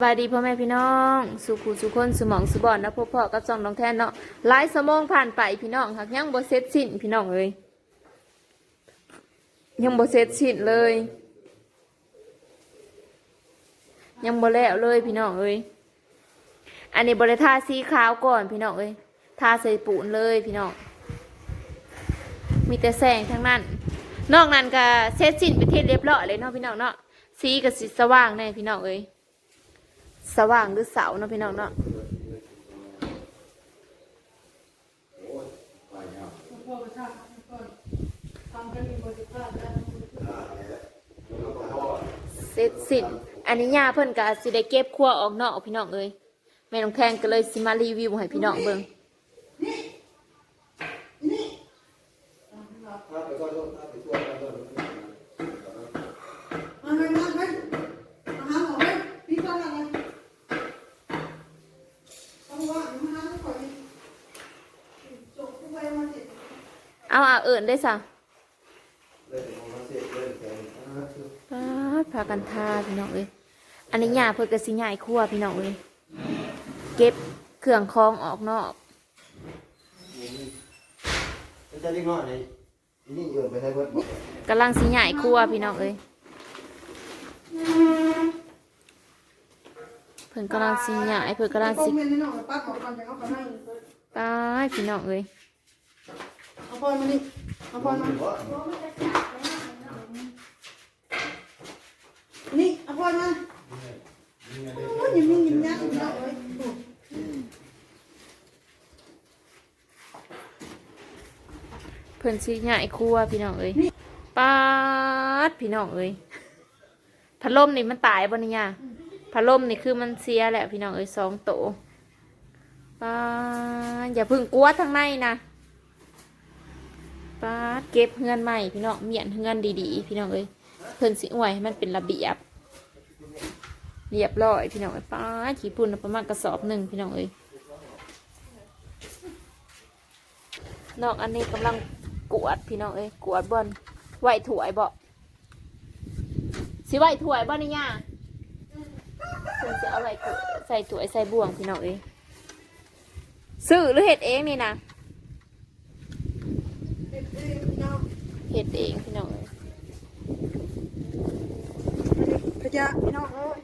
สบายดีพ่อแม่พี่น้อง สุขุสุคนสมองสุบอนนะพ่อพ่อกับจองน้องแทนเนาะหลายสมองผ่านไปพี่น้องหักยังบ่เสร็จสิ้นพี่น้องเอ้ยยังบ่เสร็จสิ้นเลย ยังบ่แล้วเลยพี่น้องเอ้ยอันนี้บริทาสีขาวก่อนพี่น้องเอ้ยทาใส่ปูนเลยพี่น้องมีแต่แสงทั้งนั้น นอกนั้นก็เสร็จสิ้นไปที่เรียบร้อยเลยเนาะพี่น้องเนาะสีก็สีสว่างแน่พี่น้องเอ้ย สว่างหรือเสาเนาะพี่น้องเนาะเสร็จสิ้นอันนี้ยาเพิ่นก็สิได้เก็บครัวออกนอกพี่น้องเอ้ยแม่น้องแข้งก็เลยสิมารีวิวให้พี่น้องเบิ่ง มาไปมาไปมาหาหมอไปพี่ฟังอะไรต้องว่ามาหาหมอไปจบไปมาสิ เอาเอาเอิ้นได้ซะปาดพากันทาพี่น้องเอ้ยอันนี้ยาเพิ่นก็สิย้ายครัวพี่น้องเอ้ยเก็บเครื่องคองออกนอกจะเล็กน้อยนี่นี่โยนไปให้เบิดบอกกำลังสิใหญ่ครัวพี่น้องเอ้ยเพิ่นกำลังสิใหญ่เพิ่นกำลังต้สิมเมนนี่หน่อยป้าขอก่อนแต่เขาขอนั่งตายพี่น้องเอ้ยเอา พลอยมา นี่เอาพลอยมานี่เอาพลอยมาโอ้ยยิ้มยิ้มยิ้มยักยิ้มยักเลยเพิ่นสิใหญ่ครัวพี่น้องเอ้ยปาดพี่น้องเอ้ยพัดลมนี่มันตายบ่นี่ย่าพัดลมนี่คือมันเสียแหละพี่น้องเอ้ยสองโตปาดอย่าเพึ่งกลัวทางในนะปา ดเก็บเฮือนใหม่พี่น้องเมียนเฮือนดีๆ พี่น้องเอ้ยเพิ่นสิอวยให้มันเป็นระเบียบ เรียบร้อยพี่น้องเอ้ยป้าขี้ปุ่นประมาณกระสอบหนึ่งพี่น้องเอ้ยนอกอันนี้กำลังกวาดพี่น้องเอ้ยกวาดบนไหวถวยบ่สิไหวถวยบ่นี่ย่าเพิ่นจะเอาไหวใส่ถวยใส่บ่วงพี่น้องเอ้ยซื้อหรือเห็ดเองนี่นะ เห็ดเองพี่น้องเอ้ยขยะพี่น้องเอ้ย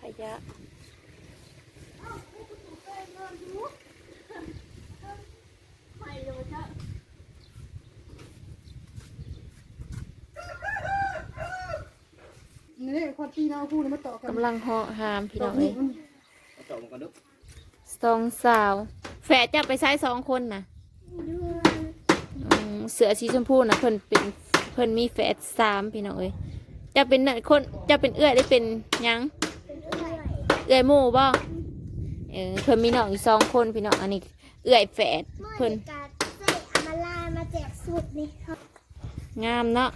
ขยะนี่คนตีน้าคู่นี่มาต่อกันกำลังเหาะหามพี่น้องเอ้ยต่อมากันดุสองสาว แฝดจะไปใช้สองคนนะอืม เสือสีชมพูนะเพิ่นเป็นเพิ่นมีแฝดสามพี่น้องเอ้ยจะเป็นน่ะคนจะเป็นเอื้อยได้เป็นหยังเอื้อยหมู่บ่เออเพิ่นมีน้องอยู่สองคนพี่น้องอันนี้เอื้อยแฝดเพื่เพิ่อนนการใส่อามาลามาแจกสูตรนี่ครับงามเนาะ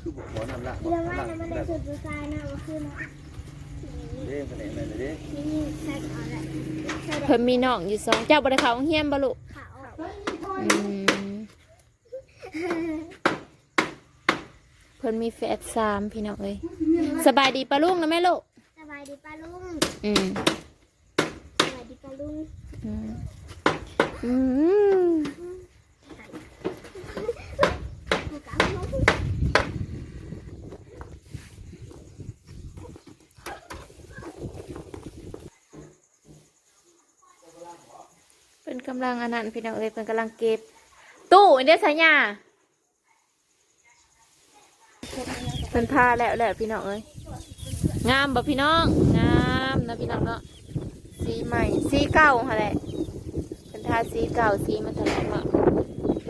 คือบุกหัวน้ำละเรื่องว่าน้ำมันได้สูตรผู้ชายนะว่าคือนะเด้งคะแนนเลยเด้นี่ใส่ก่อนแหละใส่เพิ่นมีน้องอยู่สองเจ้าบ่ได้เข้าโรงเรียนบ่ลูกขาว อืมเพิ่นมีแฝดสามพี่น้องเอ้ยสบายดีปะลุงนะแม่ลูกสบายดีป้าลุงอืมสบายดีป้าลุงอืมอืมผู้กำลังเป็ำลังอันนั้นพี่น้องเอ้ยเป็นกำลังเก็บ ตู้อันเด้อสายยาเป็นผ้าแล้วแหละพี่น้องเอ้ยงามบ่พี่น้องงามนะพี่น้องเนาะสีใหม่สีเก่าฮะแหละเป็นทาสีเก่าสีมันถลอกอะ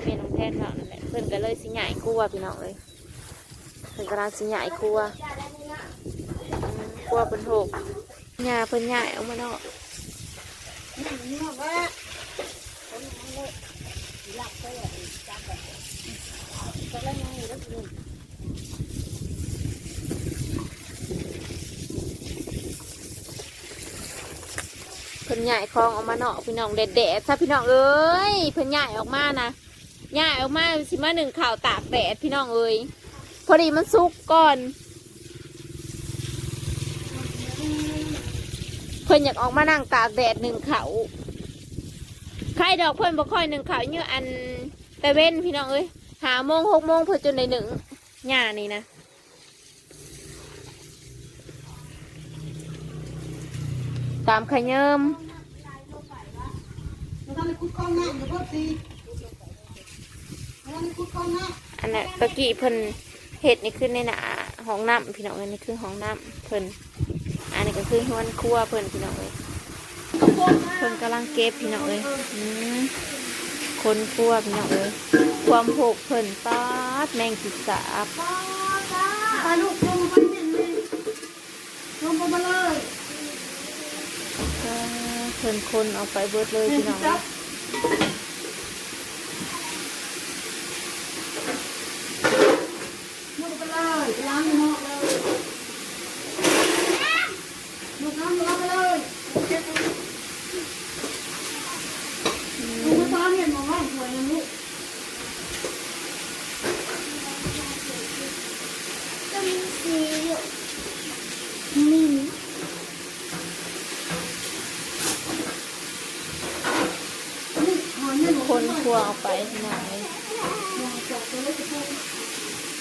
เมนของแทนเรานั่นแหละเพิ่นก็เลยสีใหญ่ครัวพี่น้องเอ้ยเพิ่นกำลังสีใหญ่ครัวอืมครัวเป็นหกหญ้าเพิ่นใหญ่ออกมาเนาะ เพิ่นใหญ่คลองออกมาเนาะพี่น้องแดดๆถ้าพี่น้องเอ้ยเพิ่นใหญ่ออกมานะใหญ่ออกมาสิมาหนึ่งข่าวตากแดดพี่น้องเอ้ยพอดีมันสุกก่อนเพิ่นอยากออกมานั่งตากแดดหนึ่งเขา ใครดอกเพิ่นบ่ค่อยหนึ่งเขาเยอะอันแต่เว้นพี่น้องเอ้ยหาโมงหกโมงเพิ่นจนในหนึ่งหญ้านี่นะตามขยิมเราทำใคุกกล้องหน้าเดี๋ยวพ่อตีเราทำในคุกกล้องหน้าอันนั้นตะกี้เพิ่นเห็ดนี่ขึ้นในหนาห้องน้ำพี่น้องเอ้ยนี่คือห้องน้ำเพิ่นอันนี้ก็คือห้วนครัวเพิ่นพี่น้องเอ้ย เพิ่นกำลังเก็บพี่น้องเอ้ยอืมคนครัวพี่น้องเอ้ยความโหกเพิ่นปาดแมงกิสาบไปลูกลงไปเห็นเลยลงมาเลยเออเพิ่นคนเอาไปเบิดเลยเห็นพี่น้องจัเอ้บยมุดไปเลยล้างมือเลยมุดน้ำล้างไปเลยเช็ดลูกไม่ฟ้าเห็นมองว่าสวยนะลูก ก็มีสีอยู่มี นี่หอยเนี่ยหนู คนครัว เอาไปพี่น้องเอ้ยมองจับตัวเล็กจะพูด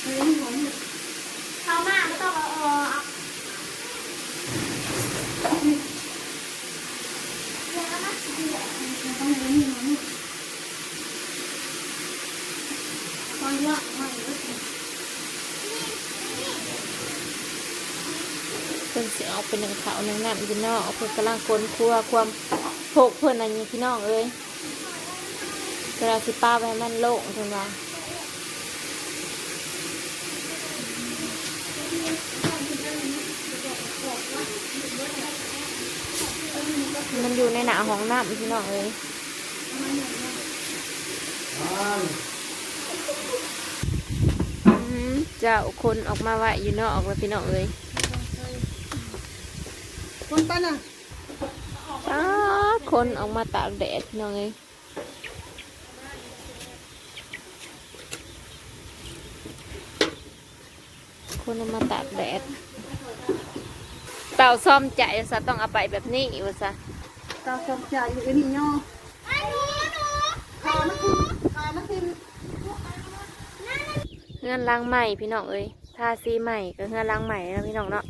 เฮ้ยหอยเนี่ยเขามาก็ต้องเอาออกแล้วก็เสียองเห็นนี่หนี่ยตอนละไม่เลยเพิ่นสิเอาไปหนึ่งเขาวหนึ่งน้ำพี่น้องเพิ่นกำลังค้นครัวความโหกเพิ่นอันนี้พี่น้องเอ้ย เวลาสิป้าไปให้มันโล่งเพิ่นว่ามันอยู่ในหนาห้องน้ำพี่น้องเอ้ยอื้อหือเจ้าคนออกมาไหวอยู่นอกแล้วพี่น้องเอ้ยคนปั้นอะอ้าคนออกมาตากแดดพี่น้องเอ้ย คนออกมาตากแดด เต่าซ่อมใจซะต้องเอาไปแบบนี้วะซะตาสมใจอยู่นี่ย่อขามันกินขามันกินเงื่อนล้างใหม่พี่น้องเอ้ยทาสีใหม่ก็เงื่อนล้างใหม่นะพี่น้องเนาะ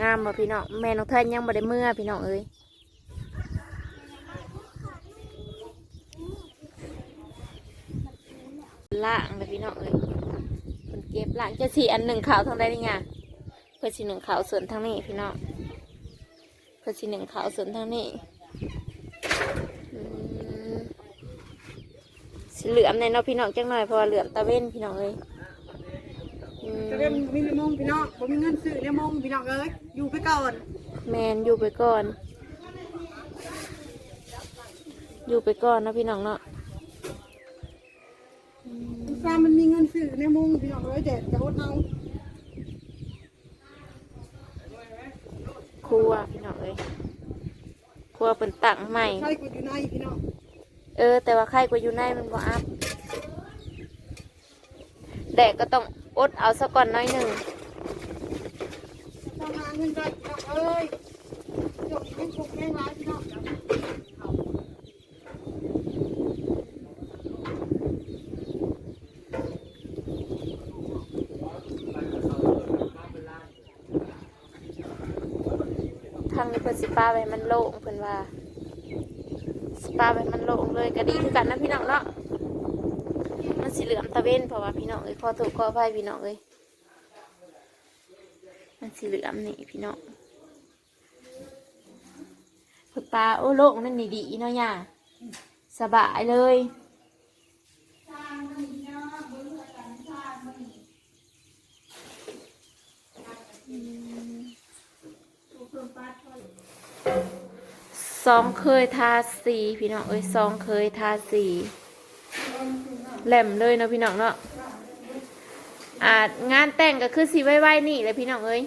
งามบ่พี่น้องแม่น้องเทนยังบ่ได้เมื่อพี่น้องเอ้ยล่างเลยพี่น้องเอ้ยเพิ่นเก็บล่างจะสีอันหนึ่งขาวทางใดนี่ไงเพื่อสีหนึ่งขาวส่วนทางนี้พี่น้องเพื่อสีหนึ่งขาวส่วนทางนี้อืมสีเหลือมในเนาะพี่น้องจังหน่อยเพราะว่าเหลือมตะเว้นพี่น้องเอ้ยอืมจะเรียนมีเลมงพี่น้องผมมีเงินซื้อเลมงพี่น้องเอ้ยอยู่ไปก่อน แมนอยู่ไปก่อน อยู่ไปก่อนเนาะพี่น้องเนาะ อืมฟ้ามันมีเงินซื้อเลมงพี่น้องเอ้ยแดดจะอดเอาครัวพี่น้องเอ้ยครัวเป็นตังใหม่ ใช่กูอยู่ในพี่น้องเออ แต่ว่าใครกว่าอยู่ในมันบ่อัพแดดก็ต้องอดเอาสักก่อนน้อยหนึ่งทำงานเงินได้พี่น้องเอ้ยจบเงินคงแม่ร้ายพี่น้อง ทางนี้ เพิ่นสิป้าไว้มันโล่งเพิ่นว่าสิป้าไว้มันโล่งเลยก็ดีคือกันนะพี่น้องเนาะมันสิเหลือมตะเวนเพราะว่าพี่น้องเอ้ยขอถูกขออภัยพี่น้องเอ้ยมันสิเหลือมนี่พี่น้องเพิ่นปลาโอ้โล่งนั่นนี่ดีเนาะย่าสบายเลย สองเคยทาสีพี่น้องเอ้ยสองเคยทาสีแหลมเลยเนาะพี่น้องเนาะอ่างานแต่งก็คือสีไว้ๆนี่เลยพี่น้องเอ้ย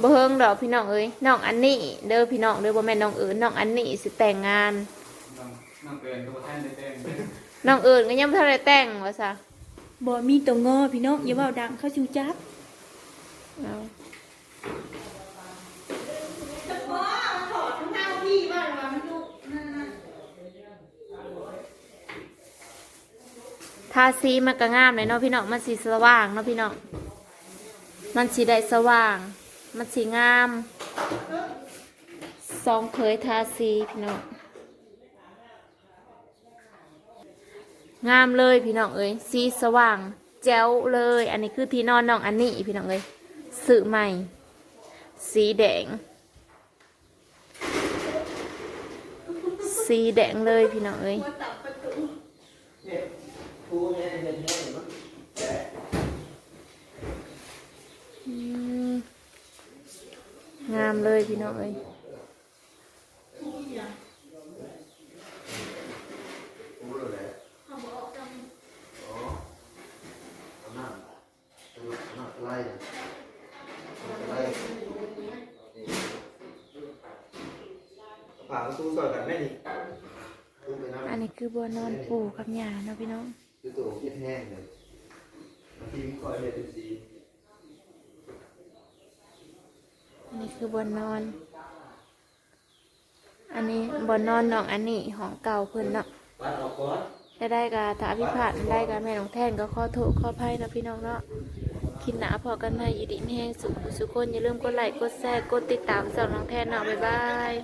บ่เฮิงดอกพี่น้องเอ้ยน้องอันนี้เด้อพี่น้องเด้อบ่แม่นน้องเอิญน้องอันนี้สิแต่งงานน้องน้องเกินตันได้เต้นน้องเอิญก็ยังบ่ทันได้แต่งว่าซะบ่มีตัวงอพี่น้องอย่าเว้าดังเขาสิวจับ ทาสีมันก็งามเลยเนาะพี่น้องมันสีสว่างเนาะพี่น้องมันสีได้สว่าง มันสีงามสองเคยทาสีพี่น้องงามเลยพี่น้องเอ้ยสีสว่าง แจ๋วเลย อันนี้คือที่นอนน้องอันนี้พี่น้องเอ้ยสื่อใหม่ สีแดง สีแดงเลยพี่น้องเอ้ย เนี่ยกูเนี่ยเห็นแห้งมันแก่อืมงามเลยพี่น้องเอ้ยกูรู้แล้วอ๋อเอาหน้าเอาหน้าไล่ไล่ผ่าประตูก่อนกันแม่นี่ตู้ไปน้ำอันนี้คือบัวนอนปู่กับยาเนาะพี่น้อง คือตัวเพี้ยนแห้งเลยบางทีมันคอยเห็ดเป็นสีอันนี้คือบัวนอน อันนี้บัวนอนน้องอันนี้ของเก่าเพิ่นเนาะปัดออกก่อนได้ได้กาถ้าพิพาทได้กาแม่น้องแท่นก็ขอโทษขออภัยนะพี่น้องเนาะคิดหนาพอกันใหม่อีดิแห้งสุขสุขคนอย่าลืมกดไลค์กดแชร์กดติดตามสองน้องแท่นเนาะบ๊ายบาย